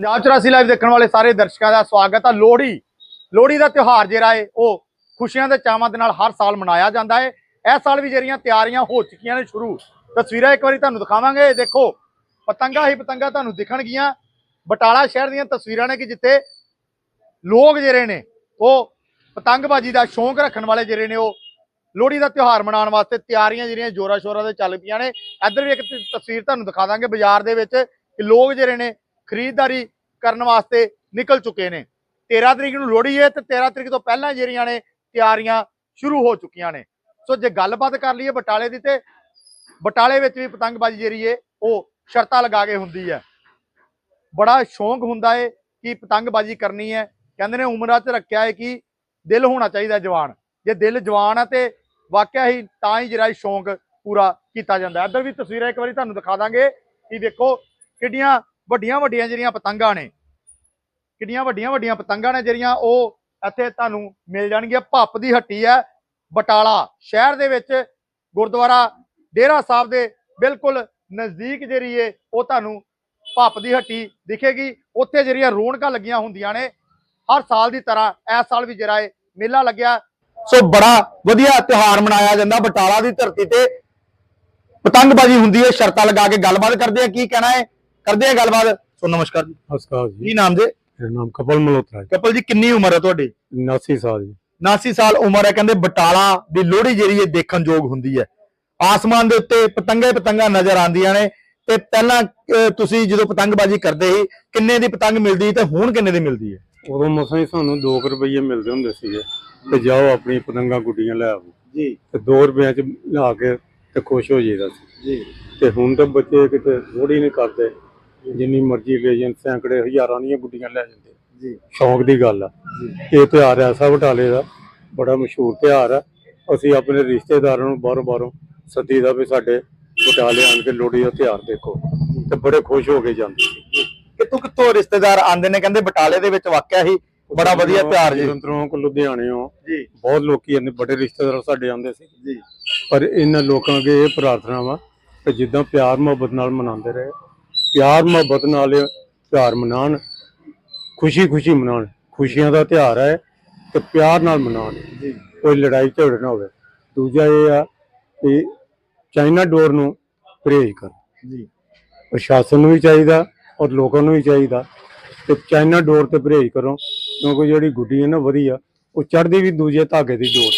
Punjab 84 live ਦੇਖਣ ਵਾਲੇ ਸਾਰੇ ਦਰਸ਼ਕਾਂ ਦਾ ਸਵਾਗਤ ਆ। ਲੋਹੜੀ ਲੋਹੜੀ ਦਾ ਤਿਉਹਾਰ ਜਿਹੜਾ ਹੈ ਉਹ ਖੁਸ਼ੀਆਂ ਦੇ ਚਾਵਾਂ ਦੇ ਨਾਲ ਹਰ ਸਾਲ ਮਨਾਇਆ ਜਾਂਦਾ ਹੈ ਇਸ ਸਾਲ ਵੀ ਜਿਹੜੀਆਂ ਤਿਆਰੀਆਂ ਹੋ ਚੁੱਕੀਆਂ ਨੇ ਸ਼ੁਰੂ, ਤਸਵੀਰਾਂ ਇੱਕ ਵਾਰੀ ਤੁਹਾਨੂੰ ਦਿਖਾਵਾਂਗੇ। ਦੇਖੋ, ਪਤੰਗਾ ਹੀ ਪਤੰਗਾ ਤੁਹਾਨੂੰ ਦਿਖਣਗੀਆਂ। ਬਟਾਲਾ ਸ਼ਹਿਰ ਦੀਆਂ ਤਸਵੀਰਾਂ ਨੇ ਕਿ ਜਿੱਥੇ ਲੋਕ ਜਿਹੜੇ ਨੇ, ਉਹ ਪਤੰਗਬਾਜ਼ੀ ਦਾ ਸ਼ੌਂਕ ਰੱਖਣ ਵਾਲੇ ਜਿਹੜੇ ਨੇ, ਉਹ ਲੋਹੜੀ ਦਾ ਤਿਉਹਾਰ ਮਨਾਉਣ ਵਾਸਤੇ ਤਿਆਰੀਆਂ ਜਿਹੜੀਆਂ ਜੋਰਾ ਸ਼ੋਰਾ ਦੇ ਚੱਲ ਪਈਆਂ ਨੇ। ਇੱਧਰ ਵੀ ਇੱਕ ਤਸਵੀਰ ਤੁਹਾਨੂੰ ਦਿਖਾ ਦਾਂਗੇ ਬਾਜ਼ਾਰ ਦੇ ਵਿੱਚ ਕਿ ਲੋਕ ਜਿਹੜੇ ਨੇ ਖਰੀਦਦਾਰੀ ਕਰਨ ਵਾਸਤੇ ਨਿਕਲ ਚੁੱਕੇ ਨੇ। 13 ਤਰੀਕ ਨੂੰ ਲੋਹੜੀ ਹੈ ਤੇ 13 ਤਰੀਕ ਤੋਂ ਪਹਿਲਾਂ ਜਿਹੜੀਆਂ ਨੇ ਤਿਆਰੀਆਂ ਸ਼ੁਰੂ ਹੋ ਚੁੱਕੀਆਂ ਨੇ। ਸੋ ਜੇ ਗੱਲਬਾਤ ਕਰ ਲਈਏ ਬਟਾਲੇ ਦੀ ਤੇ ਬਟਾਲੇ ਵਿੱਚ ਵੀ ਪਤੰਗਬਾਜ਼ੀ ਜਿਹੜੀ ਹੈ ਉਹ ਸ਼ਰਤਾਂ ਲਗਾ ਕੇ ਹੁੰਦੀ ਹੈ ਬੜਾ ਸ਼ੌਂਕ ਹੁੰਦਾ ਹੈ ਕਿ ਪਤੰਗਬਾਜ਼ੀ ਕਰਨੀ ਹੈ ਕਹਿੰਦੇ ਨੇ ਉਮਰਾਂ 'ਚ ਰੱਖਿਆ ਹੈ ਕਿ ਦਿਲ ਹੋਣਾ ਚਾਹੀਦਾ ਜਵਾਨ। ਜੇ ਦਿਲ ਜਵਾਨ ਆ ਤੇ ਵਾਕਿਆ ਹੀ ਤਾਂ ਹੀ ਜਿਹੜਾ ਸ਼ੌਂਕ ਪੂਰਾ ਕੀਤਾ ਜਾਂਦਾ। ਇੱਧਰ ਵੀ ਤਸਵੀਰਾਂ ਇੱਕ ਵਾਰੀ ਤੁਹਾਨੂੰ ਦਿਖਾ ਦਾਂਗੇ ਕਿ ਦੇਖੋ ਕਿੱਡੀਆਂ ਵੱਡੀਆਂ ਵੱਡੀਆਂ ਜਿਹੜੀਆਂ ਪਤੰਗਾਂ ਨੇ, ਕਿੰਨੀਆਂ ਵੱਡੀਆਂ ਵੱਡੀਆਂ ਪਤੰਗਾਂ ਨੇ ਜਿਹੜੀਆਂ ਉਹ ਇੱਥੇ ਤੁਹਾਨੂੰ ਮਿਲ ਜਾਣਗੀਆਂ। ਭੱਪ ਦੀ ਹੱਟੀ ਹੈ, ਬਟਾਲਾ ਸ਼ਹਿਰ ਦੇ ਵਿੱਚ, ਗੁਰਦੁਆਰਾ ਡੇਰਾ ਸਾਹਿਬ ਦੇ ਬਿਲਕੁਲ ਨਜ਼ਦੀਕ ਜਿਹੜੀ ਏ, ਉਹ ਤੁਹਾਨੂੰ ਭੱਪ ਦੀ ਹੱਟੀ ਦਿਖੇਗੀ। ਉੱਥੇ ਜਿਹੜੀਆਂ ਰੌਣਕਾਂ ਲੱਗੀਆਂ ਹੁੰਦੀਆਂ ਨੇ, ਹਰ ਸਾਲ ਦੀ ਤਰ੍ਹਾਂ ਇਸ ਸਾਲ ਵੀ ਜਿਹੜਾ ਏ ਮੇਲਾ ਲੱਗਿਆ। ਸੋ ਬੜਾ ਵਧੀਆ ਤਿਉਹਾਰ ਮਨਾਇਆ ਜਾਂਦਾ ਬਟਾਲਾ ਦੀ ਧਰਤੀ ਤੇ। ਪਤੰਗਬਾਜ਼ੀ ਹੁੰਦੀ ਹੈ ਸ਼ਰਤਾਂ ਲਗਾ ਕੇ ਗੱਲਬਾਤ ਕਰਦੇ ਆ, ਕੀ ਕਹਿਣਾ ਹੈ ਕਰਦੇ ਆ ਗੱਲਬਾਤ। ਸੋ ਨਮਸਕਾਰ ਜੀ। ਨਮਸਕਾਰ ਜੀ। ਕੀ ਨਾਮ ਜੇ? ਮੇਰਾ ਨਾਮ ਕਪਲ ਮਲਹੋਤਰਾ ਕਪਲ ਜੀ ਕਿੰਨੀ ਉਮਰ ਹੈ ਤੁਹਾਡੀ? ਜੀ 79 ਸਾਲ ਜੀ। 79 ਸਾਲ ਉਮਰ ਹੈ। ਕਹਿੰਦੇ ਬਟਾਲਾ ਦੀ ਲੋਹੜੀ ਜਿਹੜੀ ਹੈ ਦੇਖਣ ਯੋਗ ਹੁੰਦੀ ਹੈ। ਆਸਮਾਨ ਦੇ ਉੱਤੇ ਪਤੰਗੇ ਪਤੰਗਾ ਨਜ਼ਰ ਆਉਂਦੀਆਂ ਨੇ। ਤੇ ਪਹਿਲਾਂ ਅਹ, ਤੁਸੀਂ ਜਦੋਂ ਪਤੰਗਬਾਜ਼ੀ ਕਰਦੇ ਸੀ ਕਿੰਨੇ ਦੀ ਪਤੰਗ ਮਿਲਦੀ ਤੇ ਹੁਣ ਕਿੰਨੇ ਦੀ ਮਿਲਦੀ ਹੈ? ਉਦੋਂ ਮਸਾਂ ਹੀ ਸਾਨੂੰ 2 ਰੁਪਏ ਮਿਲਦੇ ਹੁੰਦੇ ਸੀਗੇ। ਤੇ ਜਾਓ ਆਪਣੀ ਪਤੰਗਾਂ ਗੁੱਡੀਆਂ ਲੈ ਆਵੋ ਜੀ। ਤੇ 2 ਰੁਪਏ ਚ ਲਾ ਕੇ ਤੇ ਖੁਸ਼ ਹੋ ਜਾਈਦਾ ਸੀ। ਜੀ। ਤੇ ਹੁਣ ਤਾਂ ਬੱਚੇ ਕਿਤੇ ਥੋੜੀ ਨਹੀਂ ਕਰਦੇ। ਜਿੰਨੀ ਮਰਜ਼ੀ ਲੈ ਜਾਣ ਸੈਂਕੜੇ ਹਜ਼ਾਰਾਂ ਦੀਆਂ ਗੁੱਡੀਆਂ ਲੈ ਜਾਂਦੇ। ਜੀ। ਸ਼ੌਂਕ ਦੀ ਗੱਲ ਆ। ਇਹ ਤਿਉਹਾਰ ਐਸਾ ਬਟਾਲੇ ਦਾ ਬੜਾ ਮਸ਼ਹੂਰ ਤਿਉਹਾਰ ਆ। ਅਸੀਂ ਆਪਣੇ ਰਿਸ਼ਤੇਦਾਰਾਂ ਨੂੰ ਬਾਹਰੋਂ ਬਾਹਰੋਂ ਸੱਦੀ ਦਾ ਵੀ ਸਾਡੇ ਬਟਾਲੇ ਆਣ ਕੇ ਲੋਹੜੀ ਦਾ ਤਿਉਹਾਰ ਦੇਖੋ ਤੇ ਬੜੇ ਖੁਸ਼ ਹੋ ਕੇ ਜਾਂਦੇ ਸੀ। ਕਿੱਥੋਂ ਕਿੱਥੋਂ ਰਿਸ਼ਤੇਦਾਰ ਆਉਂਦੇ ਨੇ? ਕਹਿੰਦੇ ਬਟਾਲੇ ਦੇ ਵਿੱਚ ਵਾਕਿਆ ਹੀ ਬੜਾ ਵਧੀਆ ਤਿਉਹਾਰ ਜੀ। ਜਲੰਧਰੋਂ ਕੋ ਲੁਧਿਆਣਿਓਂ ਜੀ। ਬਹੁਤ ਲੋਕੀ ਆਂਦੇ ਬੜੇ ਰਿਸ਼ਤੇਦਾਰ ਸਾਡੇ ਆਉਂਦੇ ਸੀ। ਜੀ। ਪਰ ਇਹਨਾਂ ਲੋਕਾਂ ਅੱਗੇ ਇਹ ਪ੍ਰਾਰਥਨਾ ਵਾ ਕਿ ਜਿੱਦਾਂ ਪਿਆਰ ਮੁਹੱਬਤ ਨਾਲ ਮਨਾਉਂਦੇ ਰਹੇ। ਪਿਆਰ ਮੁਹੱਬਤ ਨਾਲ ਤਿਉਹਾਰ ਮਨਾਉਣ ਖੁਸ਼ੀ ਖੁਸ਼ੀ ਮਨਾਉਣ ਖੁਸ਼ੀਆਂ ਦਾ ਤਿਉਹਾਰ ਹੈ ਤੇ ਪਿਆਰ ਨਾਲ ਮਨਾਉਣ। ਕੋਈ ਲੜਾਈ ਝਗੜਾ ਨਾ ਹੋਵੇ। ਦੂਜਾ ਇਹ ਆ ਕਿ ਚਾਈਨਾ ਡੋਰ ਨੂੰ ਪਰਹੇਜ਼ ਕਰ। ਜੀ। ਪ੍ਰਸ਼ਾਸਨ ਨੂੰ ਵੀ ਚਾਹੀਦਾ ਔਰ ਲੋਕਾਂ ਨੂੰ ਵੀ ਚਾਹੀਦਾ ਕਿ ਚਾਈਨਾ ਡੋਰ ਤੇ ਪਰਹੇਜ਼ ਕਰੋ ਕਿਉਂਕਿ ਜਿਹੜੀ ਗੁੱਡੀ ਹੈ ਨਾ ਵਧੀਆ ਉਹ ਚੜਦੀ ਵੀ ਦੂਜੇ ਧਾਗੇ ਦੀ ਜੋੜ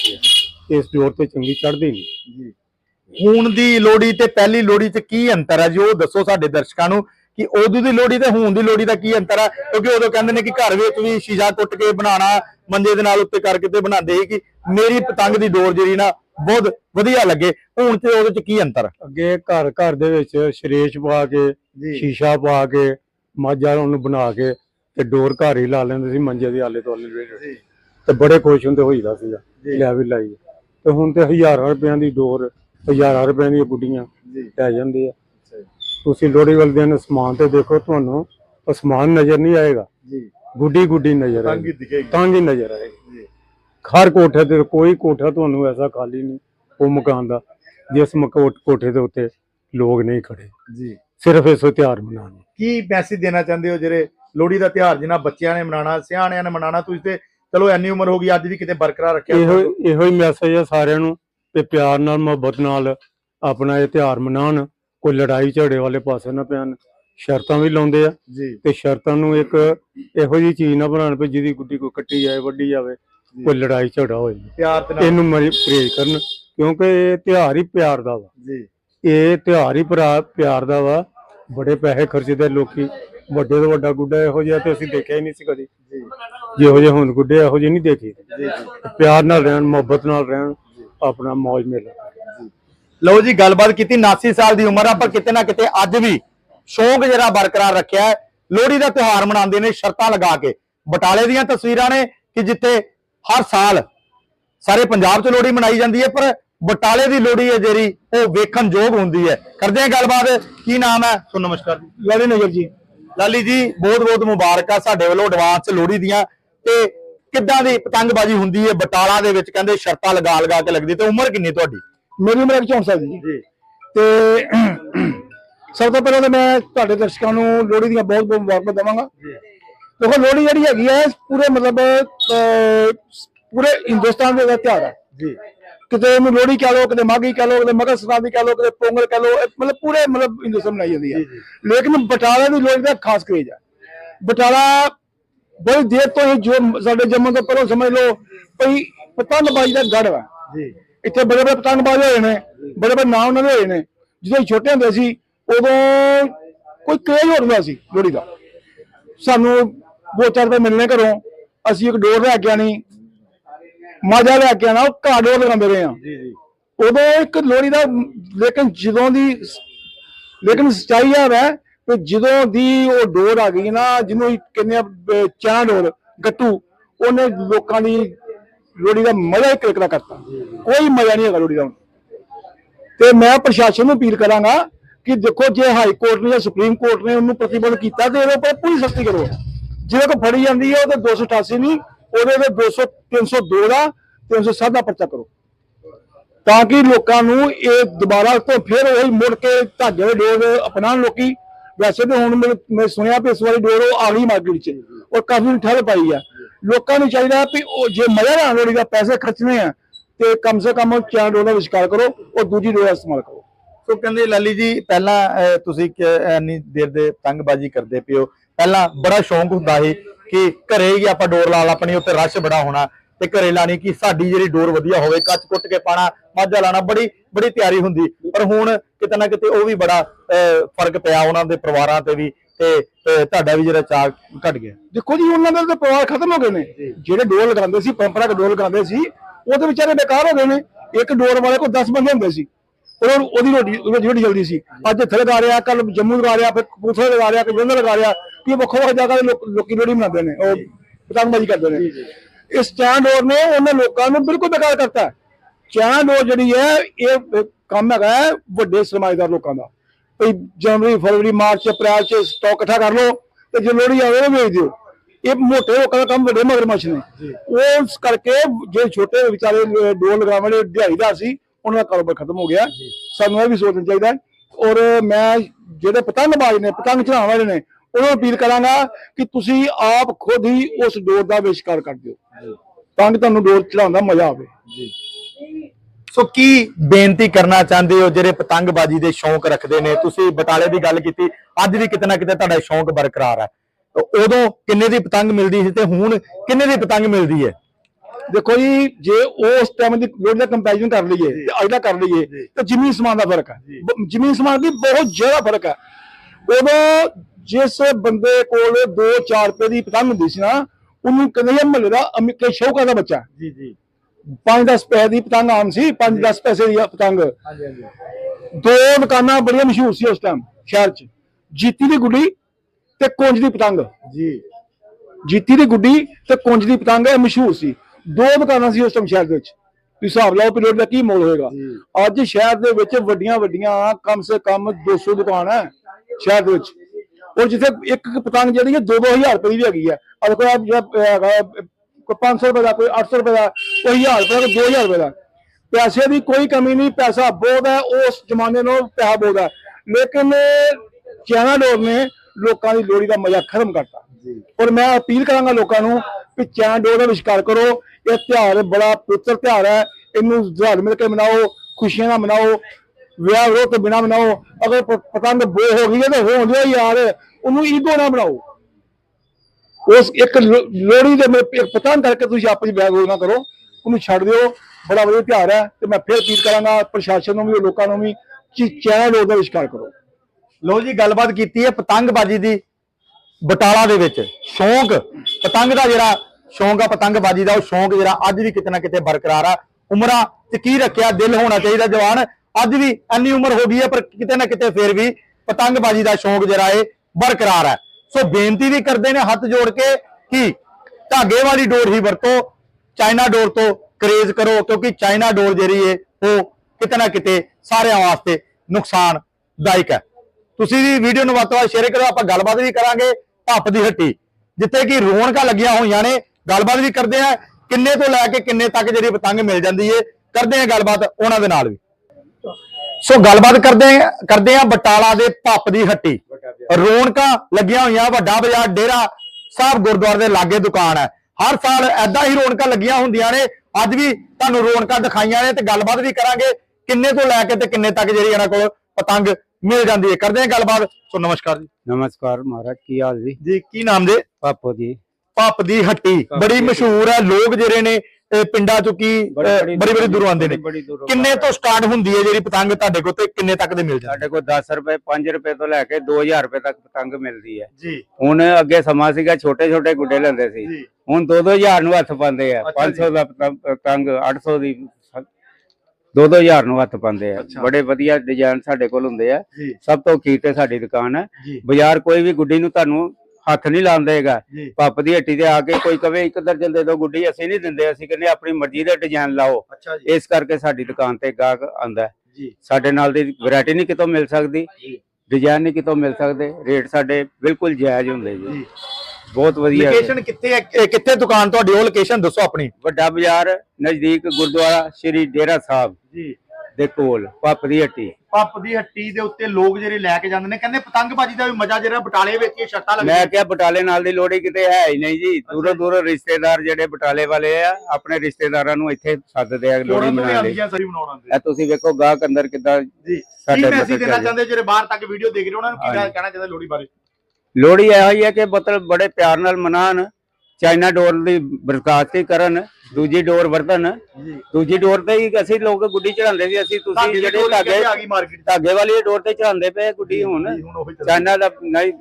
ਤੇ ਇਸ ਜੋੜ ਤੇ ਚੰਗੀ ਚੜਦੀ ਨਹੀਂ। ਜੀ। ਹੁਣ ਦੀ ਲੋਹੜੀ ਤੇ ਪਹਿਲੀ ਲੋਹੜੀ 'ਚ ਕੀ ਅੰਤਰ ਹੈ ਜੀ? ਉਹ ਦੱਸੋ ਸਾਡੇ ਦਰਸ਼ਕਾਂ ਨੂੰ ਕਿ ਉਦੋਂ ਦੀ ਲੋਹੜੀ ਤੇ ਹੁਣ ਦੀ ਲੋਹੜੀ ਦਾ ਕੀ ਅੰਤਰ ਹੈ ਕਿਉਂਕਿ ਉਦੋਂ ਕਹਿੰਦੇ ਨੇ ਕਿ ਘਰ ਵਿੱਚ ਵੀ ਸ਼ੀਸ਼ਾ ਟੁੱਟ ਕੇ ਬਣਾਉਣਾ ਮੰਜੇ ਦੇ ਨਾਲ ਉੱਤੇ ਕਰਕੇ ਤੇ ਬਣਾਉਂਦੇ ਸੀ ਕਿ ਮੇਰੀ ਪਤੰਗ ਦੀ ਡੋਰ ਜਿਹੜੀ ਨਾ ਬਹੁਤ ਵਧੀਆ ਲੱਗੇ। ਹੁਣ ਤੇ ਉਹਦੇ 'ਚ ਕੀ ਅੰਤਰ ਅੱਗੇ ਘਰ ਘਰ ਦੇ ਵਿੱਚ ਸ਼ਰੇਸ਼ ਪਾ ਕੇ ਸ਼ੀਸ਼ਾ ਪਾ ਕੇ ਮਾਝਾ ਉਹਨੂੰ ਬਣਾ ਕੇ ਤੇ ਡੋਰ ਘਰ ਹੀ ਲਾ ਲੈਂਦੇ ਸੀ ਮੰਜੇ ਦੇ ਆਲੇ ਦੁਆਲੇ ਤੇ ਬੜੇ ਖੁਸ਼ ਹੁੰਦੇ ਹੋਈਦਾ ਸੀਗਾ। ਲੈ ਵੀ ਲਾਈ। ਤੇ ਹੁਣ ਤੇ ਹਜ਼ਾਰਾਂ ਰੁਪਈਆਂ ਦੀ ਡੋਰ ਹਜ਼ਾਰਾਂ ਰੁਪਈਆਂ ਦੀਆਂ ਗੁੱਡੀਆਂ ਲੈ ਜਾਂਦੇ ਆ ਤੁਸੀਂ ਲੋਹੜੀ ਵਾਲੇ ਦਿਨ ਸਮਾਨ ਤੇ ਦੇਖੋ ਤੁਹਾਨੂੰ ਅਸਮਾਨ ਨਜ਼ਰ ਨਹੀਂ ਆਏਗਾ। ਜੀ। ਗੁੱਡੀ ਗੁੱਡੀ ਨਜ਼ਰ ਆਏਗੀ। ਦਿਖੇਗੀ। ਤੰਗ ਹੀ ਨਜ਼ਰ ਆਏਗੀ। ਜੀ। ਹਰ ਕੋਠੇ ਤੇ ਕੋਈ ਕੋਠਾ ਤੁਹਾਨੂੰ ਐਸਾ ਖਾਲੀ ਨਹੀਂ ਉਹ ਮਕਾਨ ਦਾ ਜਿਸ ਮਕੋਟ ਕੋਠੇ ਦੇ ਉੱਤੇ ਲੋਕ ਨਹੀਂ ਖੜੇ। ਜੀ। ਸਿਰਫ ਇਸ ਤਿਉਹਾਰ ਮਨਾਉਣ। ਕੀ ਮੈਸੇਜ ਦੇਣਾ ਚਾਹੁੰਦੇ ਹੋ ਜਿਹੜੇ ਲੋਹੜੀ ਦਾ ਤਿਉਹਾਰ ਜਿਨ੍ਹਾਂ ਬੱਚਿਆਂ ਨੇ ਮਨਾਉਣਾ ਸਿਆਣਿਆਂ ਨੇ ਮਨਾਉਣਾ? ਤੁਸੀਂ ਤੇ ਚਲੋ ਇੰਨੀ ਉਮਰ ਹੋ ਗਈ ਅੱਜ ਵੀ ਕਿਤੇ ਬਰਕਰਾਰ ਰੱਖਿਆ ਇਹੋ ਇਹੋ ਹੀ ਮੈਸੇਜ ਹੈ ਸਾਰਿਆਂ ਨੂੰ। ਕਿ ਪਿਆਰ ਨਾਲ ਮੁਹੱਬਤ ਨਾਲ ਆਪਣਾ ਇਹ ਤਿਉਹਾਰ ਮਨਾਉਣ ਕੋਈ ਲੜਾਈ ਝਗੜੇ ਵਾਲੇ ਪਾਸੇ ਨਾ ਪੈਣ ਸ਼ਰਤਾਂ ਵੀ ਲਾਉਂਦੇ ਆ। ਜੀ। ਤੇ ਸ਼ਰਤਾਂ ਨੂੰ ਇੱਕ ਇਹੋ ਜਿਹੀ ਚੀਜ਼ ਨਾ ਬਣਾਉਣ ਵੀ ਜਿਹਦੀ ਗੁੱਡੀ ਕੋਈ ਕੱਟੀ ਜਾਏ ਵੱਡੀ ਜਾਵੇ ਕੋਈ ਲੜਾਈ ਝਗੜਾ ਹੋਏ। ਪਿਆਰ ਤੇ ਨਾਲ। ਇਹਨੂੰ ਮਰੀ ਪ੍ਰੇਜ ਕਰਨ ਕਿਉਂਕਿ ਇਹ ਤਿਉਹਾਰ ਹੀ ਪਿਆਰ ਦਾ ਵਾ। ਜੀ। ਇਹ ਤਿਉਹਾਰ ਹੀ ਪਿਆਰ ਦਾ ਵਾ। ਬੜੇ ਪੈਸੇ ਖਰਚਦੇ ਲੋਕੀ। ਵੱਡੇ ਤੋਂ ਵੱਡਾ ਗੁੱਡਾ ਇਹੋ ਜਿਹਾ ਤੇ ਅਸੀਂ ਦੇਖਿਆ ਹੀ ਨਹੀਂ ਸੀ ਕਦੀ। ਜੀ। ਜਿਹੋ ਜਿਹੇ ਹੁਣ ਗੁੱਡੇ ਇਹੋ ਜਿਹੇ ਨਹੀਂ ਦੇਖੇ ਜੀ। ਪਿਆਰ ਨਾਲ ਰਹਿਣ ਮੁਹੱਬਤ ਨਾਲ ਰਹਿਣ ਆਪਣਾ ਮौज ਮੇਲਾ। ਲਓ ਜੀ ਗੱਲਬਾਤ ਕੀਤੀ। 79 ਸਾਲ ਦੀ ਉਮਰ ਆ ਪਰ ਕਿਤੇ ਨਾ ਕਿਤੇ ਅੱਜ ਵੀ ਸ਼ੌਂਕ ਜਿਹੜਾ ਬਰਕਰਾਰ ਰੱਖਿਆ ਹੈ। ਲੋਹੜੀ ਦਾ ਤਿਉਹਾਰ ਮਨਾਉਂਦੇ ਨੇ ਸ਼ਰਤਾਂ ਲਗਾ ਕੇ। ਬਟਾਲੇ ਦੀਆਂ ਤਸਵੀਰਾਂ ਨੇ ਕਿ ਜਿੱਥੇ ਹਰ ਸਾਲ ਸਾਰੇ ਪੰਜਾਬ 'ਚ ਲੋਹੜੀ ਮਨਾਈ ਜਾਂਦੀ ਹੈ ਪਰ ਬਟਾਲੇ ਦੀ ਲੋਹੜੀ ਹੈ ਜਿਹੜੀ ਉਹ ਵੇਖਣ ਯੋਗ ਹੁੰਦੀ ਹੈ। ਕਰਦੇ ਹਾਂ ਗੱਲਬਾਤ। ਕੀ ਨਾਮ ਹੈ? ਸੋ ਨਮਸਕਾਰ ਜੀ। ਲਾਲੀ ਨਗਰ ਜੀ। ਲਾਲੀ ਜੀ ਬਹੁਤ ਬਹੁਤ ਮੁਬਾਰਕਾਂ ਸਾਡੇ ਵੱਲੋਂ ਐਡਵਾਂਸ ਲੋਹੜੀ ਦੀਆਂ। ਤੇ ਕਿੱਦਾਂ ਦੀ ਪਤੰਗਬਾਜ਼ੀ ਹੁੰਦੀ ਹੈ? ਬਟਾਲਾ ਦੇ ਵਿੱਚ ਕਹਿੰਦੇ ਸ਼ਰਤਾਂ ਲਗਾ ਲਗਾ ਕੇ ਲੱਗਦੀ ਤੇ ਉਮਰ ਕਿੰਨੀ ਤੁਹਾਡੀ? ਮੇਰੀ ਉਮਰ 64 ਸਾਲ ਜੀ। ਤੇ ਸਭ ਤੋਂ ਪਹਿਲਾਂ ਤਾਂ ਮੈਂ ਤੁਹਾਡੇ ਦਰਸ਼ਕਾਂ ਨੂੰ ਲੋਹੜੀ ਦੀਆਂ ਬਹੁਤ ਬਹੁਤ ਮੁਬਾਰਕਾਂ ਦੇਵਾਂਗਾ। ਦੇਖੋ ਲੋਹੜੀ ਜਿਹੜੀ ਹੈਗੀ ਹੈ ਪੂਰੇ ਮਤਲਬ ਪੂਰੇ ਹਿੰਦੁਸਤਾਨ ਦੇ ਤਿਉਹਾਰ ਹੈ। ਜੀ। ਕਿਤੇ ਇਹਨੂੰ ਲੋਹੜੀ ਕਹਿ ਲਓ ਕਿਤੇ ਮਾਘੀ ਕਹਿ ਲਓ ਕਿਤੇ ਮਕਰ ਸੰਕ੍ਰਾਂਤੀ ਕਹਿ ਲਓ ਕਿਤੇ ਪੋਂਗਲ ਕਹਿ ਇਹ ਮਤਲਬ ਪੂਰੇ ਮਤਲਬ ਹਿੰਦੁਸਤਾਨ ਮਨਾਈ ਜਾਂਦੀ ਹੈ। ਲੇਕਿਨ ਬਟਾਲਾ ਦੀ ਲੋਹੜੀ ਦਾ ਖਾਸ ਕਰੇਜ ਹੈ। ਬਟਾਲਾ ਬੜੀ ਦੇਰ ਤੋਂ ਹੀ ਜੋ ਸਾਡੇ ਜੰਮੂ ਤੋਂ ਪਹਿਲਾਂ ਸਮਝ ਲਓ ਭਈ ਪਤੰਗਬਾਜ਼ੀ ਦਾ ਗੜ੍ਹ ਹੈ ਜੀ। ਇੱਥੇ ਬੜੇ ਬੜੇ ਪਤੰਗਬਾਜ਼ ਹੋਏ ਨੇ ਬੜੇ ਬੜੇ ਨਾਮ ਉਹਨਾਂ ਦੇ ਹੋਏ ਨੇ। ਜਦੋਂ ਛੋਟੇ ਹੁੰਦੇ ਸੀ ਉਦੋਂ ਕੋਈ ਕਰੇਜ ਹੁੰਦਾ ਸੀ ਲੋਹੜੀ ਦਾ। ਸਾਨੂੰ ਦੋ ਚਾਰ ਰੁਪਏ ਮਿਲਣੇ ਘਰੋਂ ਅਸੀਂ ਇੱਕ ਡੋਰ ਲੈ ਕੇ ਆਣੀ ਮਾਜਾ ਲੈ ਕੇ ਆਣਾ ਉਹ ਘਾ ਡੋਰ ਲਗਾਉਂਦੇ ਰਹੇ ਆ ਜੀ ਜੀ। ਉਦੋਂ ਇੱਕ ਲੋਹੜੀ ਦਾ ਲੇਕਿਨ ਜਦੋਂ ਦੀ ਲੇਕਿਨ ਸੱਚਾਈ ਇਹ ਹੈ ਕਿ ਜਦੋਂ ਦੀ ਉਹ ਡੋਰ ਆ ਗਈ ਨਾ ਜਿਹਨੂੰ ਕਹਿੰਦੇ ਆ ਅਹ, ਚਾਹ ਡੋਰ ਗੱਟੂ ਉਹਨੇ ਲੋਕਾਂ ਦੀ ਲੋਹੜੀ ਦਾ ਮਜ਼ਾ ਹੀ ਕਿਰਕਰਾ ਕਰਤਾ। ਕੋਈ ਮਜ਼ਾ ਨਹੀਂ ਹੈਗਾ ਲੋਹੜੀ ਦਾ ਹੁਣ। ਤੇ ਮੈਂ ਪ੍ਰਸ਼ਾਸਨ ਨੂੰ ਅਪੀਲ ਕਰਾਂਗਾ ਕਿ ਦੇਖੋ ਜੇ ਹਾਈ ਕੋਰਟ ਨੇ ਜਾਂ ਸੁਪਰੀਮ ਕੋਰਟ ਨੇ ਉਹਨੂੰ ਪ੍ਰਤੀਬੰਧ ਕੀਤਾ ਤੇ ਇਹਦੇ ਉੱਪਰ ਪੂਰੀ ਸਖਤੀ ਕਰੋ। ਜਿਹਦੇ ਕੋ ਫੜੀ ਜਾਂਦੀ ਹੈ ਉਹ ਉਹਦੇ 288 ਨਹੀਂ ਉਹਦੇ ਤੇ 200 302 ਦਾ 307 ਦਾ ਪਰਚਾ ਕਰੋ। ਤਾਂ ਕਿ ਲੋਕਾਂ ਨੂੰ ਇਹ ਦੁਬਾਰਾ ਤੋਂ ਫਿਰ ਉਹੀ ਮੁੜ ਕੇ ਧਾਗੇ ਦੇ ਡੋਰ ਅਪਣਾਉਣ ਲੋਕੀ ਵੈਸੇ ਤਾਂ ਹੁਣ ਮੈਂ- ਮੈਂ ਸੁਣਿਆ ਵੀ ਇਸ ਵਾਰੀ ਡੋਰ ਉਹ ਆ ਗਈ ਮਾਰਕੀਟ 'ਚ ਔਰ ਕਾਫੀ ਠੱਲ ਪਾਈ ਆ। ਲੋਕਾਂ ਨੂੰ ਚਾਹੀਦਾ ਵੀ ਉਹ ਜੇ ਮਜ਼ਾ ਲੈਣ ਲੋੜੀ ਦਾ ਪੈਸੇ ਖਰਚਣੇ ਆ ਤੇ ਕਮ ਸੇ ਕਮ ਚਾਰ ਡੋਰਾਂ ਦਾ ਵਿਸ਼ਕਾਰ ਕਰੋ ਔਰ ਦੂਜੀ ਡੋਰ ਦਾ ਇਸਤੇਮਾਲ ਕਰੋ। ਸੋ ਕਹਿੰਦੇ ਲਾਲੀ ਜੀ ਪਹਿਲਾਂ ਅਹ, ਤੁਸੀਂ ਕਿ- ਇੰਨੀ ਦੇਰ ਦੇ ਤੰਗਬਾਜ਼ੀ ਕਰਦੇ ਪਿਓ ਪਹਿਲਾਂ ਬੜਾ ਸ਼ੌਂਕ ਹੁੰਦਾ ਸੀ ਕਿ ਘਰੇ ਹੀ ਆਪਾਂ ਡੋਰ ਲਾ ਲਾ ਆਪਣੀ ਉੱਤੇ ਰਸ਼ ਬੜਾ ਹੋਣਾ। ਤੇ ਘਰੇ ਲਾਣੀ ਕਿ ਸਾਡੀ ਜਿਹੜੀ ਡੋਰ ਵਧੀਆ ਹੋਵੇ ਕੱਚ ਕੁੱਟ ਕੇ ਪਾਣਾ ਮਾਝਾ ਲਾਣਾ ਬੜੀ ਬੜੀ ਤਿਆਰੀ ਹੁੰਦੀ। ਪਰ ਹੁਣ ਕਿਤੇ ਨਾ ਕਿਤੇ ਉਹ ਵੀ ਬੜਾ ਫ਼ਰਕ ਪਿਆ ਉਹਨਾਂ ਦੇ ਪਰਿਵਾਰਾਂ ਤੇ ਵੀ ਤੇ ਤੁਹਾਡਾ ਵੀ ਜਿਹੜਾ ਚਾਅ ਘਟ ਗਿਆ। ਦੇਖੋ ਜੀ ਉਹਨਾਂ ਦੇ ਤਾਂ ਪਰਿਵਾਰ ਖਤਮ ਹੋ ਗਏ ਨੇ। ਜਿਹੜੇ ਡੋਰ ਲਗਾਉਂਦੇ ਸੀ ਪਰੰਪਰਾਗਤ ਡੋਰ ਲਗਾਉਂਦੇ ਸੀ ਉਹ ਤੇ ਵਿਚਾਰੇ ਬੇਕਾਰ ਹੋ ਗਏ ਨੇ। ਇੱਕ ਡੋਰ ਵਾਲੇ ਕੋਲ 10 ਬੰਦੇ ਹੁੰਦੇ ਸੀ। ਔਰ ਉਹਦੀ ਰੋਟੀ ਰੋਟੀ ਰੋਟੀ ਜਲਦੀ ਸੀ। ਅੱਜ ਇੱਥੇ ਲਗਾ ਰਿਹਾ ਕੱਲ ਜੰਮੂ ਲਗਾ ਰਿਹਾ ਫਿਰ ਕਪੂਰਥਲੇ ਲਗਾ ਰਿਹਾ ਕਿ ਜੰਦਰ ਲਗਾ ਰਿਹਾ। ਕਿ ਵੱਖੋ ਵੱਖ ਜਗ੍ਹਾ ਦੇ ਲੋਕ- ਲੋਹੜੀ ਮਨਾਉਂਦੇ ਨੇ ਉਹ ਪਤੰਗਬਾਜ਼ੀ ਕਰਦੇ ਨੇ। ਇਸ ਸਟੈਂਡ ਡੋਰ ਨੇ ਉਹਨਾਂ ਲੋਕਾਂ ਨੂੰ ਬਿਲਕੁਲ ਬੇਕਾਰ ਕਰਤਾ। ਸਟੈਂਡ ਡੋਰ ਜਿਹੜੀ ਹੈ ਇਹ ਕੰਮ ਹੈਗਾ ਵੱਡੇ ਸਰਮਾਏਦਾਰ ਲੋਕਾਂ ਦਾ। ਭਈ ਜਨਵਰੀ ਫਰਵਰੀ ਮਾਰਚ ਅਪ੍ਰੈਲ ਚ ਸਟਾਕ ਇਕੱਠਾ ਕਰ ਲਓ ਤੇ ਜੇ ਲੋਹੜੀ ਆਵੇ ਉਹ ਵੇਚ ਦਿਓ। ਇਹ ਮੋਟੇ ਲੋਕਾਂ ਦਾ ਕੰਮ ਵੱਡੇ ਮਗਰਮੱਛ ਨੇ। ਉਸ ਕਰਕੇ ਜੇ ਛੋਟੇ ਵਿਚਾਰੇ ਲ- ਡੋਰ ਲਗਾਉਣ ਵਾਲੇ ਦਿਹਾੜੀਦਾਰ ਸੀ ਉਹਨਾਂ ਦਾ ਕਾਰੋਬਾਰ ਖਤਮ ਹੋ ਗਿਆ। ਸਾਨੂੰ ਇਹ ਵੀ ਸੋਚਣਾ ਚਾਹੀਦਾ। ਔਰ ਮੈਂ ਜਿਹੜੇ ਪਤੰਗਬਾਜ਼ ਨੇ ਪਤੰਗ ਚੜਾਉਣ ਵਾਲੇ ਨੇ ਉਹਨਾਂ ਨੂੰ ਅਪੀਲ ਕਰਾਂਗਾ ਕਿ ਤੁਸੀਂ ਆਪ ਖੁਦ ਹੀ ਉਸ ਡੋਰ ਦਾ ਵਿਸ਼ਕਾਰ ਕਰ ਦਿਓ। ਤਾਂ ਕਿ ਤੁਹਾਨੂੰ ਡੋਰ ਚੜਾਉਣ ਦਾ ਮਜ਼ਾ ਆਵੇ। ਸੋ ਕੀ ਬੇਨਤੀ ਕਰਨਾ ਚਾਹੁੰਦੇ ਹੋ? ਜਿਹੜੇ ਪਤੰਗਬਾਜ਼ੀ ਦੇ ਸ਼ੌਂਕ ਰੱਖਦੇ ਨੇ ਤੁਸੀਂ ਬਟਾਲੇ ਦੀ ਗੱਲ ਕੀਤੀ ਅੱਜ ਵੀ ਕਿਤੇ ਨਾ ਕਿਤੇ ਤੁਹਾਡਾ ਸ਼ੌਂਕ ਬਰਕਰਾਰ ਹੈ। ਉਦੋਂ ਕਿੰਨੇ ਦੀ ਪਤੰਗ ਮਿਲਦੀ ਸੀ ਤੇ ਹੁਣ ਕਿੰਨੇ ਦੀ ਪਤੰਗ ਮਿਲਦੀ ਹੈ? ਦੇਖੋ ਜੀ ਜੇ ਉਸ ਟਾਈਮ ਦੀ ਲੋਡ ਦਾ ਕੰਪੈਰੀਜ਼ਨ ਕਰ ਲਈਏ ਤੇ ਅੱਜ ਦਾ ਕਰ ਲਈਏ ਤੇ ਜ਼ਮੀਨ ਸਮਾਨ ਦਾ ਫ਼ਰਕ ਹੈ। ਜ਼ਮੀਨ ਸਮਾਨ ਦੀ ਬਹੁਤ ਜ਼ਿਆਦਾ ਫ਼ਰਕ ਹੈ। ਉਦੋਂ ਜਿਸ ਬੰਦੇ ਕੋਲ 2-4 ਰੁਪਏ ਦੀ ਪਤੰਗ ਹੁੰਦੀ ਸੀ ਨਾ ਉਹਨੂੰ ਕਹਿੰਦੇ ਆ ਮਹੱਲੇ ਦਾ ਅਮਿਕੇ ਸ਼ੌਕਾ ਦਾ ਬੱਚਾ। ਜੀ ਜੀ। 5-10 ਪੈਸੇ ਦੀ ਪਤੰਗ ਆਮ ਸੀ 5-10 ਪੈਸੇ ਦੀ ਪਤੰਗ। ਹਾਂਜੀ ਹਾਂਜੀ। ਦੋ ਦੁਕਾਨਾਂ ਬੜੀਆਂ ਮਸ਼ਹੂਰ ਸੀ ਉਸ ਟਾਈਮ ਸ਼ਹਿਰ 'ਚ। ਜੀਤੀ ਦੀ ਗੁੱਡੀ ਤੇ ਕੁੰਜ ਦੀ ਪਤੰਗ। ਜੀ। ਜੀਤੀ ਦੀ ਗੁੱਡੀ ਤੇ ਕੁੰਜ ਦੀ ਪਤੰਗ ਇਹ ਮਸ਼ਹੂਰ ਸੀ। ਦੋ ਦੁਕਾਨਾਂ ਸੀ ਉਸ ਟਾਈਮ ਸ਼ਹਿਰ ਦੇ ਵਿੱਚ। ਤੁਸੀਂ ਹਿਸਾਬ ਲਾਓ ਪੀਰੀਅਡ ਦਾ ਕੀ ਮੁੱਲ ਹੋਏਗਾ। ਅੱਜ ਸ਼ਹਿਰ ਦੇ ਵਿੱਚ ਵੱਡੀਆਂ ਵੱਡੀਆਂ ਕਮ ਸੇ ਕਮ 200 ਦੁਕਾਨ ਹੈ ਸ਼ਹਿਰ ਦੇ ਵਿੱਚ। ਔਰ ਜਿੱਥੇ ਇੱਕ ਇੱਕ ਪਤੰਗ ਜਿਹੜੀ ਹੈ 2-2000 ਰੁਪਏ ਦੀ ਵੀ ਹੈਗੀ ਹੈ। ਆਹ ਜਿਹੜਾ ਕੋਈ 500 ਰੁਪਏ ਦਾ ਕੋਈ 800 ਰੁਪਏ ਦਾ ਕੋਈ 1000 ਰੁਪਏ ਦਾ ਕੋਈ 2000 ਰੁਪਏ ਦਾ। ਪੈਸੇ ਦੀ ਕੋਈ ਕਮੀ ਨਹੀਂ ਪੈਸਾ ਬਹੁਤ ਹੈ ਉਸ ਜ਼ਮਾਨੇ ਨੂੰ ਪੈਸਾ ਬਹੁਤ ਹੈ। ਲੇਕਿਨ ਚਾਈਨਾ ਡੋਰ ਨੇ ਲੋਕਾਂ ਦੀ ਲੋੜੀ ਦਾ ਮਜ਼ਾ ਖਤਮ ਕਰਤਾ। ਔਰ ਮੈਂ ਅਪੀਲ ਕਰਾਂਗਾ ਲੋਕਾਂ ਨੂੰ ਕਿ ਚਾਈਨਾ ਡੋਰ ਦਾ ਵਿਸ਼ਕਾਰ ਕਰੋ। ਇਹ ਤਿਉਹਾਰ ਬੜਾ ਪਵਿੱਤਰ ਤਿਉਹਾਰ ਹੈ। ਇਹਨੂੰ ਰਲ ਮਿਲ ਕੇ ਮਨਾਓ ਖੁਸ਼ੀਆਂ ਨਾਲ ਮਨਾਓ। ਵਿਆਹ ਵਿਰੋਧ ਤੋਂ ਬਿਨਾ ਮਨਾਓ ਅਗਰ ਪ- ਪਤੰਗ ਬੋ ਹੋ ਗਈ ਹੈ ਤਾਂ ਹੋਣ ਯਾਰ। ਉਹਨੂੰ ਈਗੋ ਨਾ ਬਣਾਓ। ਉਸ ਇੱਕ ਲੋ- ਲੋਹੜੀ ਦੇ ਮੇ- ਇੱਕ ਪਤੰਗ ਕਰਕੇ ਤੁਸੀਂ ਆਪਣੀ ਵਿਆਹ ਵਿਰੋਧ ਨਾ ਕਰੋ। ਉਹਨੂੰ ਛੱਡ ਦਿਓ। ਬੜਾ ਵਧੀਆ ਤਿਉਹਾਰ ਹੈ ਤੇ ਮੈਂ ਫਿਰ ਅਪੀਲ ਕਰਾਂਗਾ ਪ੍ਰਸ਼ਾਸਨ ਨੂੰ ਵੀ ਲੋਕਾਂ ਨੂੰ ਵੀ, ਕਿ ਚਾਈਨਾ ਡੋਰ ਦਾ ਵਿਸ਼ਕਾਰ ਕਰੋ। ਲੋ ਜੀ, ਗੱਲਬਾਤ ਕੀਤੀ ਹੈ ਪਤੰਗਬਾਜ਼ੀ ਦੀ ਬਟਾਲਾ ਦੇ ਵਿੱਚ। ਸ਼ੌਂਕ, ਪਤੰਗ ਦਾ ਜਿਹੜਾ ਸ਼ੌਂਕ ਆ ਪਤੰਗਬਾਜ਼ੀ ਦਾ, ਉਹ ਸ਼ੌਂਕ ਜਿਹੜਾ ਅੱਜ ਵੀ ਕਿਤੇ ਨਾ ਕਿਤੇ ਬਰਕਰਾਰ ਆ। ਉਮਰਾਂ ਤੇ ਕੀ ਰੱਖਿਆ, ਦਿਲ ਹੋਣਾ ਚਾਹੀਦਾ ਜਵਾਨ। ਅੱਜ ਵੀ ਇੰਨੀ ਉਮਰ ਹੋ ਗਈ ਹੈ, ਪਰ ਕਿਤੇ ਨਾ ਕਿਤੇ ਫੇਰ ਵੀ ਪਤੰਗਬਾਜ਼ੀ ਦਾ ਸ਼ੌਂਕ ਜਿਹੜਾ ਇਹ ਬਰਕਰਾਰ ਹੈ। ਸੋ ਬੇਨਤੀ ਵੀ ਕਰਦੇ ਨੇ ਹੱਥ ਜੋੜ ਕੇ ਕਿ ਧਾਗੇ ਵਾਲੀ ਡੋਰ ਹੀ ਵਰਤੋ, ਚਾਈਨਾ ਡੋਰ ਤੋਂ ਕਰੇਜ਼ ਕਰੋ, ਕਿਉਂਕਿ ਚਾਈਨਾ ਡੋਰ ਜਿਹੜੀ ਹੈ ਉਹ ਕਿਤੇ ਨਾ ਕਿਤੇ ਸਾਰਿਆਂ ਵਾਸਤੇ ਨੁਕਸਾਨਦਾਇਕ ਹੈ। ਤੁਸੀਂ ਵੀ ਵੀਡੀਓ ਨੂੰ ਵੱਧ ਤੋਂ ਵੱਧ ਸ਼ੇਅਰ ਕਰੋ ਆਪਾਂ ਗੱਲਬਾਤ ਵੀ ਕਰਾਂਗੇ ਭੱਪ ਦੀ ਹੱਟੀ। ਜਿੱਥੇ ਕਿ ਰੌਣਕਾਂ ਲੱਗੀਆਂ ਹੋਈਆਂ ਨੇ, ਗੱਲਬਾਤ ਵੀ ਕਰਦੇ ਆ, ਕਿੰਨੇ ਤੋਂ ਲੈ ਕੇ ਕਿੰਨੇ ਤੱਕ ਜਿਹੜੀ ਪਤੰਗ ਮਿਲ ਜਾਂਦੀ ਏ, ਕਰਦੇ ਆ ਗੱਲਬਾਤ ਉਹਨਾਂ ਦੇ ਨਾਲ ਵੀ। ਸੋ ਗੱਲਬਾਤ ਕਰਦੇ ਕਰਦੇ ਆ ਬਟਾਲਾ ਦੇ ਭੱਪ ਦੀ ਹੱਟੀ। ਰੌਣਕਾਂ ਲੱਗੀਆਂ ਹੋਈਆਂ ਵੱਡਾ ਬਾਜ਼ਾਰ ਡੇਰਾ ਸਾਹਿਬ ਗੁਰਦੁਆਰੇ ਦੇ ਲਾਗੇ ਦੁਕਾਨ ਹੈ। ਹਰ ਸਾਲ ਐਦਾਂ ਹੀ ਰੌਣਕਾਂ ਲੱਗੀਆਂ ਹੁੰਦੀਆਂ ਨੇ। ਅੱਜ ਵੀ ਤੁਹਾਨੂੰ ਰੌਣਕਾਂ ਦਿਖਾਈਆਂ ਨੇ ਤੇ ਗੱਲਬਾਤ ਵੀ ਕਰਾਂਗੇ ਕਿੰਨੇ ਤੋਂ ਲੈ ਕੇ ਤੇ ਕਿੰਨੇ ਤੱਕ ਜਿਹੜੀ ਇਹਨਾਂ ਕੋਲ ਪਤੰਗ ਮਿਲ ਜਾਂਦੀ ਹੈ। ਕਰਦੇ ਆ ਗੱਲਬਾਤ। ਸੋ ਨਮਸਕਾਰ ਜੀ। ਨਮਸਕਾਰ ਮਹਾਰਾਜ ਕੀ ਹਾਲ ਜੀ? ਜੀ ਕੀ ਨਾਮ ਦੇ ਪਾਪੋ ਜੀ। ਭੱਪ ਦੀ ਹੱਟੀ। ਬੜੀ ਮਸ਼ਹੂਰ ਹੈ। ਲੋਕ ਜਿਹੜੇ ਨੇ ਪਿੰਡਾਂ ਚੋਂ ਕੀ ਬੜੀ ਬੜੀ ਦੂਰੋਂ ਆਉਂਦੇ ਨੇ। ਕਿੰਨੇ ਤੋਂ ਸਟਾਰਟ ਹੁੰਦੀ ਹੈ ਜਿਹੜੀ ਪਤੰਗ ਤੁਹਾਡੇ ਕੋਲ ਤੇ ਕਿੰਨੇ ਤੱਕ ਦੇ ਮਿਲ ਜਾਂਦੇ? ਸਾਡੇ ਕੋਲ 10 ਰੁਪਏ 5 ਰੁਪਏ ਤੋਂ ਲੈ ਕੇ 2000 ਰੁਪਏ ਤੱਕ ਪਤੰਗ ਮਿਲਦੀ ਹੈ। ਜੀ। ਹੁਣ ਅੱਗੇ ਸਮਾਂ ਸੀਗਾ ਛੋਟੇ ਛੋਟੇ ਗੁੱਡੇ ਲੈਂਦੇ ਸੀ। ਹੁਣ 2-2000 ਨੂੰ ਹੱਥ ਪਾਉਂਦੇ ਆ। ਅੱਛਾ ਜੀ। 500 ਦਾ ਪਤੰਗ ਪਤੰਗ, 800 ਦੀ 2-2000 ਨੂੰ ਹੱਥ ਪਾਉਂਦੇ ਆ। ਬੜੇ ਵਧੀਆ ਡਿਜ਼ਾਈਨ ਸਾਡੇ ਕੋਲ ਹੁੰਦੇ ਆ। ਸਭ ਤੋਂ ਅਖੀਰ ਤੇ ਸਾਡੀ ਦੁਕਾਨ ਹੈ। ਬਾਜ਼ਾਰ ਕੋਈ ਵੀ ਗੁੱਡੀ ਨੂੰ ਤੁਹਾਨੂੰ ਹੱਥ ਨਹੀਂ ਲਾਉਣ ਦੇਗਾ ਜੀ। ਪੱਪ ਦੀ ਹੱਟੀ ਤੇ ਆ ਕੇ ਕੋਈ ਕਵੇ ਇੱਕ ਦਰਜਨ ਦੇ ਦਿਓ ਗੁੱਡੀ ਅਸੀਂ ਨਹੀਂ ਦਿੰਦੇ ਅਸੀਂ ਕਹਿੰਦੇ ਆਪਣੀ ਮਰਜ਼ੀ ਦਾ ਡਿਜ਼ਾਈਨ ਲਾਓ। ਇਸ ਕਰਕੇ ਸਾਡੀ ਦੁਕਾਨ ਤੇ ਗਾਹਕ ਆਂਦਾ ਸਾਡੇ ਨਾਲ ਦੀ ਵੈਰਾਈਟੀ ਨਹੀਂ ਕਿਤੋਂ ਮਿਲ ਸਕਦੀ ਡਿਜ਼ਾਈਨ ਨਹੀਂ ਕਿਤੋਂ ਮਿਲ ਸਕਦੇ ਰੇਟ ਸਾਡੇ ਬਿਲਕੁਲ ਜਾਇਜ਼ ਹੁੰਦੇ ਜੀ। ਬਹੁਤ ਵਧੀਆ ਲੋਕੇਸ਼ਨ ਕਿੱਥੇ ਹੈ ਕਿੱਥੇ ਦੁਕਾਨ ਤੁਹਾਡੀ ਉਹ ਲੋਕੇਸ਼ਨ ਦੱਸੋ ਆਪਣੀ। ਵੱਡਾ ਬਾਜ਼ਾਰ ਨਜ਼ਦੀਕ ਗੁਰਦੁਆਰਾ ਸ਼੍ਰੀ ਡੇਰਾ ਸਾਹਿਬ। ਜੀ। ਦੇ ਕੋਲ ਪੱਪ ਦੀ ਹੱਟੀ। ਪੱਪ ਦੀ ਹੱਟੀ ਦੇ ਉੱਤੇ ਲੋਕ ਜਿਹੜੇ ਲੈ ਕੇ ਜਾਂਦੇ ਨੇ ਕਹਿੰਦੇ ਪਤੰਗਬਾਜ਼ੀ ਦਾ ਵੀ ਮਜ਼ਾ ਜਿਹੜਾ ਬਟਾਲੇ ਵਿੱਚ ਹੀ ਛੱਟਾ ਮੈਂ ਲੱਗਦਾ ਕਿਹਾ ਬਟਾਲੇ ਨਾਲ ਦੀ ਲੋੜੀ ਕਿਤੇ ਹੈ ਹੀ ਨਹੀਂ ਜੀ। ਦੂਰੋਂ ਦੂਰੋਂ ਰਿਸ਼ਤੇਦਾਰ ਜਿਹੜੇ ਬਟਾਲੇ ਵਾਲੇ ਆ ਆਪਣੇ ਰਿਸ਼ਤੇਦਾਰਾਂ ਨੂੰ ਇੱਥੇ ਸੱਦਦੇ ਆ ਵੀ ਮਨਾਉਣ ਲਈ। ਇਹ ਤੁਸੀਂ ਵੇਖੋ ਗਾਹਕ ਅੰਦਰ ਕਿੱਦਾਂ ਜੀ ਕੀ ਸਾਡੇ ਮੈਸੇਜ ਦੇਣਾ ਚਾਹੁੰਦੇ ਜਿਹੜੇ ਬਾਹਰ ਤੱਕ ਵੀਡੀਓ ਦੇਖ ਰਹੇ ਉਹਨਾਂ ਨੂੰ ਕੀ। ਕਹਿਣਾ ਚਾਹੁੰਦੇ ਲੋੜੀ ਬਾਰੇ? ਲੋੜੀ ਇਹੋ ਹੀ ਹੈ ਕਿ ਮਤਲਬ ਬੜੇ ਪਿਆਰ ਨਾਲ ਮਨਾਉਣ ਚਾਈਨਾ ਡੋਰ ਦੀ ਬਰਖਾਸਤੀ ਕਰਨ ਦੂਜੀ ਡੋਰ ਵਰਤਨ। ਦੂਜੀ ਡੋਰ ਤੇ ਹੀ ਅਸੀਂ ਲੋਕ ਗੁੱਡੀ ਚੜਾਉਂਦੇ ਸੀ ਅਸੀਂ ਤੁਸੀਂ ਜਿਹੜੇ ਧਾਗੇ ਆ ਗਈ ਮਾਰਕੀਟ ਧਾਗੇ ਵਾਲੀ ਡੋਰ ਤੇ ਚੜਾਉਂਦੇ ਪਏ ਗੁੱਡੀ ਹੁਣ। ਚਾਈਨਾ ਦਾ ਨਹੀਂ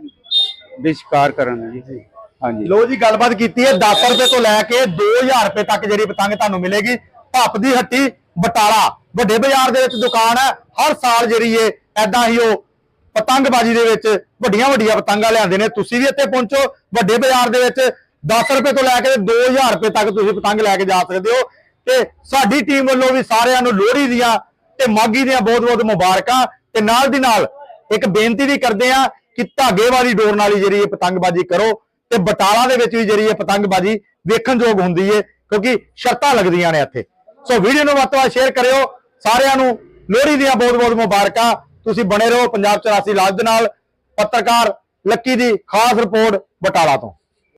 ਵਿਸ਼ਕਾਰ ਕਰਨ ਜੀ। ਹਾਂਜੀ। ਲੋ ਜੀ ਗੱਲਬਾਤ ਕੀਤੀ ਹੈ 10 ਰੁਪਏ ਤੋਂ ਲੈ ਕੇ 2000 ਰੁਪਏ ਤੱਕ ਜਿਹੜੀ ਪਤੰਗ ਤੁਹਾਨੂੰ ਮਿਲੇਗੀ। ਭੱਪ ਦੀ ਹੱਟੀ ਬਟਾਲਾ। ਵੱਡੇ ਬਾਜ਼ਾਰ ਦੇ ਵਿੱਚ ਦੁਕਾਨ ਹੈ। ਹਰ ਸਾਲ ਜਿਹੜੀ ਏ ਐਦਾਂ ਹੀ ਉਹ ਪਤੰਗਬਾਜ਼ੀ ਦੇ ਵਿੱਚ ਵੱਡੀਆਂ ਵੱਡੀਆਂ ਪਤੰਗਾਂ ਲਿਆਉਂਦੇ ਨੇ। ਤੁਸੀਂ ਵੀ ਇੱਥੇ ਪਹੁੰਚੋ। ਵੱਡੇ ਬਾਜ਼ਾਰ ਦੇ ਵਿੱਚ 10 ਰੁਪਏ ਤੋਂ ਲੈ ਕੇ 2000 ਰੁਪਏ ਤੱਕ ਤੁਸੀਂ ਪਤੰਗ ਲੈ ਕੇ ਜਾ ਸਕਦੇ ਹੋ ਤੇ ਸਾਡੀ ਟੀਮ ਵੱਲੋਂ ਵੀ ਸਾਰਿਆਂ ਨੂੰ ਲੋਹੜੀ ਦੀਆਂ ਤੇ ਮਾਗੀ ਦੀਆਂ ਬਹੁਤ-ਬਹੁਤ ਮੁਬਾਰਕਾਂ ਤੇ ਨਾਲ ਦੀ ਨਾਲ ਇੱਕ ਬੇਨਤੀ ਵੀ ਕਰਦੇ ਆ ਕਿ ਧਾਗੇ ਵਾਲੀ ਡੋਰ ਨਾਲ ਹੀ ਜਿਹੜੀ ਇਹ ਪਤੰਗਬਾਜ਼ੀ ਕਰੋ ਤੇ ਬਟਾਲਾ ਦੇ ਵਿੱਚ ਵੀ ਜਿਹੜੀ ਇਹ ਪਤੰਗਬਾਜ਼ੀ ਵੇਖਣਯੋਗ ਹੁੰਦੀ ਏ, ਕਿਉਂਕਿ ਸ਼ਰਤਾਂ ਲੱਗਦੀਆਂ ਨੇ ਇੱਥੇ। ਸੋ ਵੀਡੀਓ ਨੂੰ ਵੱਧ ਤੋਂ ਵੱਧ ਸ਼ੇਅਰ ਕਰਿਓ, ਸਾਰਿਆਂ ਨੂੰ ਲੋਹੜੀ ਦੀਆਂ ਬਹੁਤ-ਬਹੁਤ ਮੁਬਾਰਕਾਂ। ਤੁਸੀਂ ਬਣੇ ਰਹੋ ਪੰਜਾਬ 84 ਲਾਜ ਦੇ ਨਾਲ, ਪੱਤਰਕਾਰ ਲੱਕੀ ਦੀ ਖਾਸ ਰਿਪੋਰਟ ਬਟਾਲਾ ਤੋਂ।